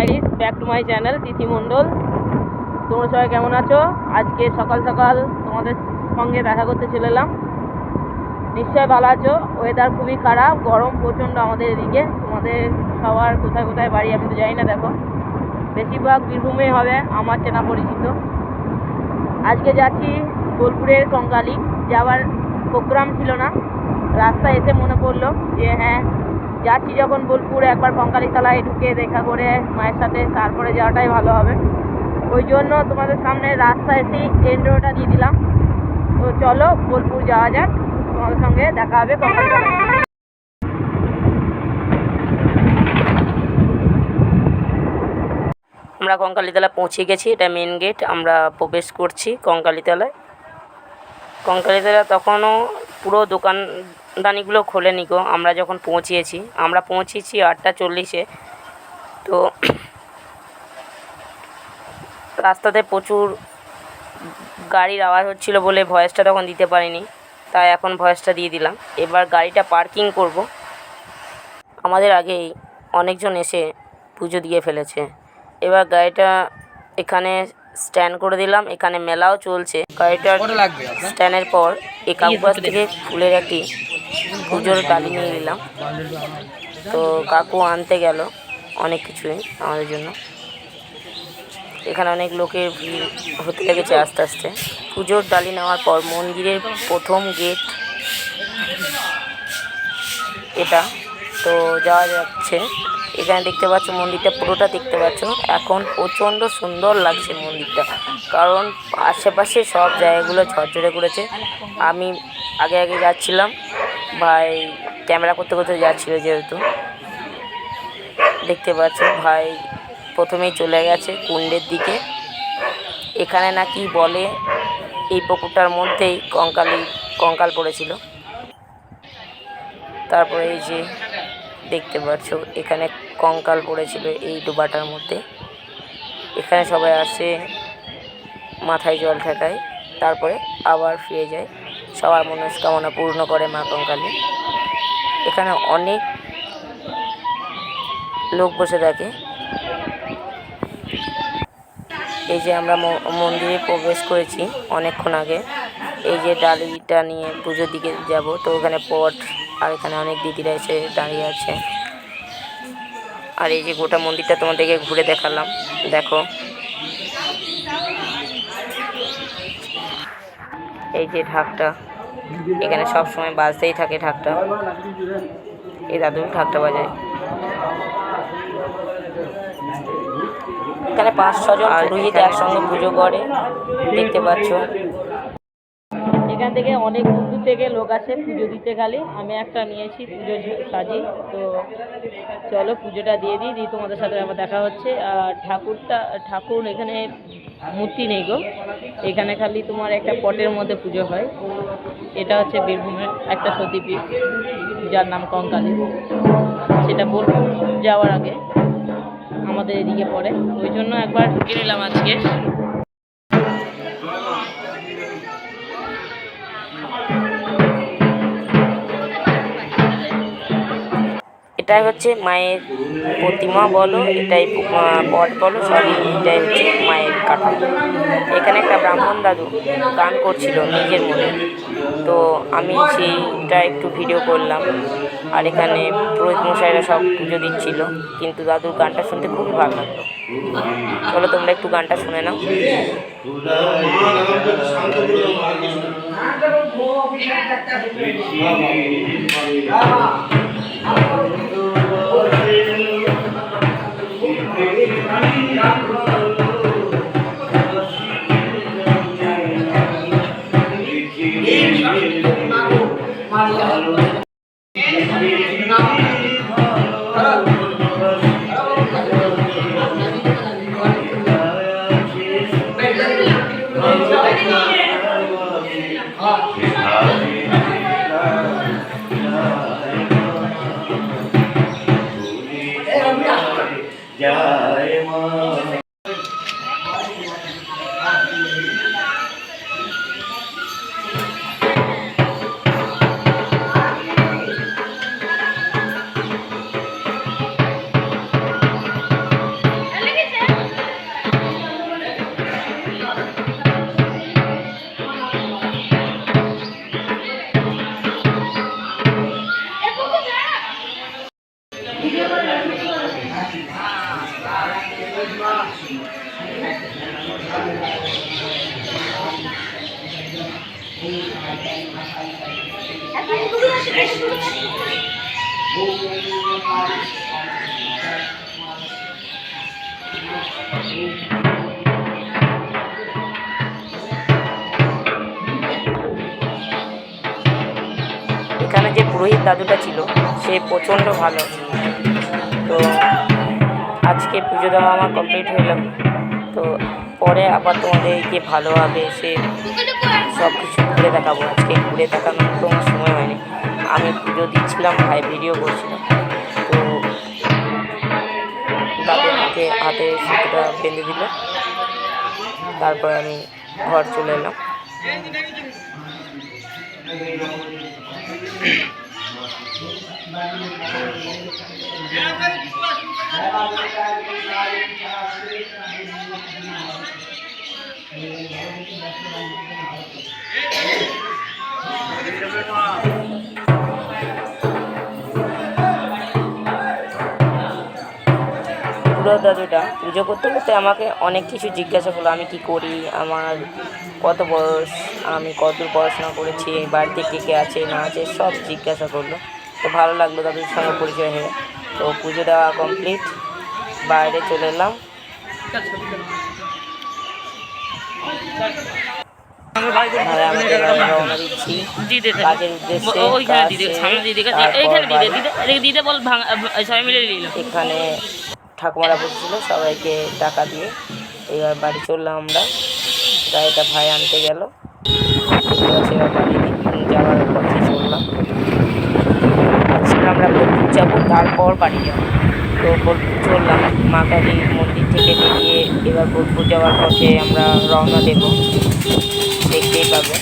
Diaries back to my channel Tithi Mondal তোমরা সবাই কেমন আছো? আজকে সকাল সকাল তোমাদের সঙ্গে দেখা করতে চলে এলাম। নিশ্চয় ভালো আছো। ওয়েদার খুবই খারাপ, গরম প্রচণ্ড আমাদের এদিকে। তোমাদের সবার কোথায় কোথায় বাড়ি আমি তো জানি না, দেখো। বেশিরভাগ বীরভূমে হবে, আমার চেনা পরিচিত। আজকে যাচ্ছি বোলপুরের কঙ্কালি। যাওয়ার প্রোগ্রাম ছিল না। রাস্তা এসে মনে পড়ল যে হ্যাঁ যাচ্ছি যখন বোলপুর, একবার কঙ্কালীতলায় ঢুকে দেখা করে মায়ের সাথে, তারপরে যাওয়াটাই ভালো হবে। ওই জন্য তোমাদের সামনে রাস্তা এসেই এন্ড্রোটা দিয়ে দিলাম। তো চলো বোলপুর যাওয়া যাক। তোমাদের সঙ্গে দেখা হবে কঙ্কালীতলায়। আমরা কঙ্কালীতলা পৌঁছে গেছি, এটা মেন গেট আমরা প্রবেশ করছি কঙ্কালীতলায়। কঙ্কালীতলা তখনও পুরো দোকানদানিগুলো খোলেনি গো আমরা যখন পৌঁছিয়েছি আমরা পৌঁছেছি আটটা চল্লিশে। তো রাস্তাতে প্রচুর গাড়ির আওয়াজ হচ্ছিল বলে ভয়েসটা তখন দিতে পারিনি তাই এখন ভয়েসটা দিয়ে দিলাম। এবার গাড়িটা পার্কিং করব। আমাদের আগেই অনেকজন এসে পুজো দিয়ে ফেলেছে। এবার গাড়িটা এখানে স্ট্যান্ড করে দিলাম এখানে মেলাও চলছে। গাড়িটার স্ট্যান্ডের পর কাকুর থেকে ফুলের একটি পুজোর ডালি নিয়ে নিলাম। তো কাকু আনতে গেল অনেক কিছুই আমাদের জন্য। এখানে অনেক লোকের ভিড় হতে লেগেছে আস্তে আস্তে। পুজোর ডালি নেওয়ার পর মন্দিরের প্রথম গেট এটা। তো যাওয়া যাচ্ছে। এখানে দেখতে পাচ্ছ মন্দিরটা, পুরোটা দেখতে পাচ্ছ। এখন প্রচণ্ড সুন্দর লাগছে মন্দিরটা। কারণ আশেপাশে সব জায়গাগুলো ঝরঝরে করেছে। আমি আগে আগে যাচ্ছিলাম। ভাই ক্যামেরা করতে করতে যাচ্ছিল যেহেতু। দেখতে পাচ্ছ ভাই প্রথমেই চলে গেছে কুণ্ডের দিকে। এখানে নাকি বলে এই পুকুরটার মধ্যেই কঙ্কালি, কঙ্কাল পড়েছিল। তারপরে এই যে দেখতে পাচ্ছ এখানে কঙ্কাল পড়েছিল এই ডোবাটার মধ্যে। এখানে সবাই আসে মাথায় জল ঠেকায়, তারপরে আবার ফিরে যায়। সবার মনস্কামনা পূর্ণ করে মা কঙ্কালী। এখানে অনেক লোক বসে থাকে। এই যে আমরা মন্দিরে প্রবেশ করেছি অনেকক্ষণ আগে। এই যে ডালিটা নিয়ে পুজোর দিকে যাব, তো ওখানে পট আর এখানে অনেক দিদিরা এসে দাঁড়িয়ে আছে। আর এই যে গোটা মন্দিরটা তোমাদেরকে ঘুরে দেখালাম। দেখো। এই যে ঢাকটা। এখানে সব সময় বাজতেই থাকে ঢাকটা। এই দাদু ঢাকটা বাজায়। এখানে পাঁচ ছজন পুরোহিত একসঙ্গে পুজো করে দেখতে পাচ্ছ। এখান থেকে অনেক দূর থেকে লোক আসে পুজো দিতে খালি। আমি একটা নিয়েছি পুজো সাজি। তো চলো পুজোটা দিয়ে দিই, দিয়ে তোমাদের সাথে আমার দেখা হচ্ছে। আর ঠাকুরটা, ঠাকুর এখানে মূর্তি নেই গো। এখানে খালি তোমার একটা পটের মধ্যে পুজো হয়। এটা হচ্ছে বীরভূমের একটা সতীপীঠ, যার নাম কঙ্কালী। সেটা বোলপুর যাওয়ার আগে আমাদের এদিকে পড়ে। ওই জন্য একবার ঢুকে নিলাম আজকে। এটাই হচ্ছে মায়ের প্রতিমা বলো এটাই পট বলো সবই এটাই হচ্ছে মায়ের কাঠামো এখানে একটা ব্রাহ্মণ দাদু গান করছিল নিজের মনে তো আমি সেইটা একটু ভিডিও করলাম আর এখানে পুরোহিত মশাইরা সব পুজো দিচ্ছিল কিন্তু দাদুর গানটা শুনতে খুবই ভালো লাগল চলো তোমরা একটু গানটা শুনে নাও জয় মা এ এখানে যে পুরোহিত দাদুটা ছিল, সে প্রচণ্ড ভালো। তো আজকে পুজো দেওয়া আমার কমপ্লিট হলো তো পরে আবার তোমাদেরকে ভালোভাবে এসে সব কিছু ঘুরে দেখাবো। আজকে ঘুরে দেখানোর তো আমার সময় হয়নি। আমি পুজো দিচ্ছিলাম, ভাই ভিডিও করছিলাম তো দাদুর হাতে হাতে সুতোটা বেঁধে দিল। তারপর আমি ঘর চলে এলাম। দাদুটা পুজো করতে করতে আমাকে অনেক কিছু জিজ্ঞাসা করল, আমি কি করি, আমার কত বয়স, আমি কত পড়াশোনা করেছি বাড়িতে কে কে আছে, না আছে, সব জিজ্ঞাসা করল। তো ভালো লাগল দাদুর সঙ্গে পরিচয় হয়ে। তো পুজো দেওয়া কমপ্লিট বাইরে চলে এলাম। এখানে ঠাকুমারা বসেছিল সবাইকে টাকা দিয়ে। এবার বাড়ি চললাম আমরা। গাড়িটা ভাই আনতে গেল। বাড়ি যাওয়ার পথে চললাম। আমরা বোলপুর যাব তারপর বাড়ি যাব। তো বোলপুর চললাম। মা কালীর মন্দির থেকে বেরিয়ে এবার বোলপুর যাওয়ার পথে আমরা রওনা দেবো। দেখতেই পাবে।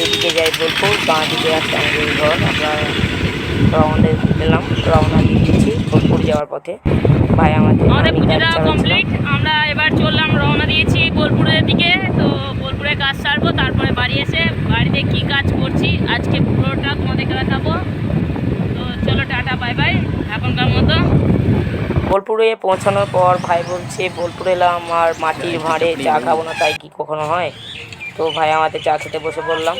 এদিকে যাই বোলপুর বাঁ দিকে আছে আমাদের ঘর। আমরা রওনা দিলাম রওনা দিয়ে দিচ্ছি বোলপুর যাওয়ার পথে। ভাই আমাদের আমাদের আমি পুজো গাড়ি দেওয়া চালাচ্ছিলাম। কমপ্লিট আমরা এবার চললাম রওনা দিয়েছি বোলপুরের দিকে। তো বোলপুরে কাজ সারবো তারপরে বাড়ি এসে বাড়িতে কি কাজ করছি আজকে পুরোটা তোমাদেরকে দেখাবো। তো চলো টাটা বাই বাই এখনকার মতো। বোলপুরে পৌঁছানোর পর ভাই বলছে বোলপুরে এলাম আর মাটির ভাঁড়ে চা খাব না তাই কি কখনো হয়? তো ভাই আমাদের চা খেতে বসে পড়লাম।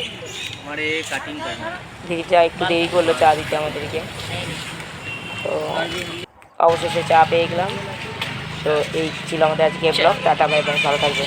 দিদিটা একটু দেরি করল চা দিতে আমাদেরকে। তো অবশেষে চা পেয়ে গেলাম। তো এই ছিল আমাদের আজকে ব্লগ টাটা ভাই বাই ভালো থাকবে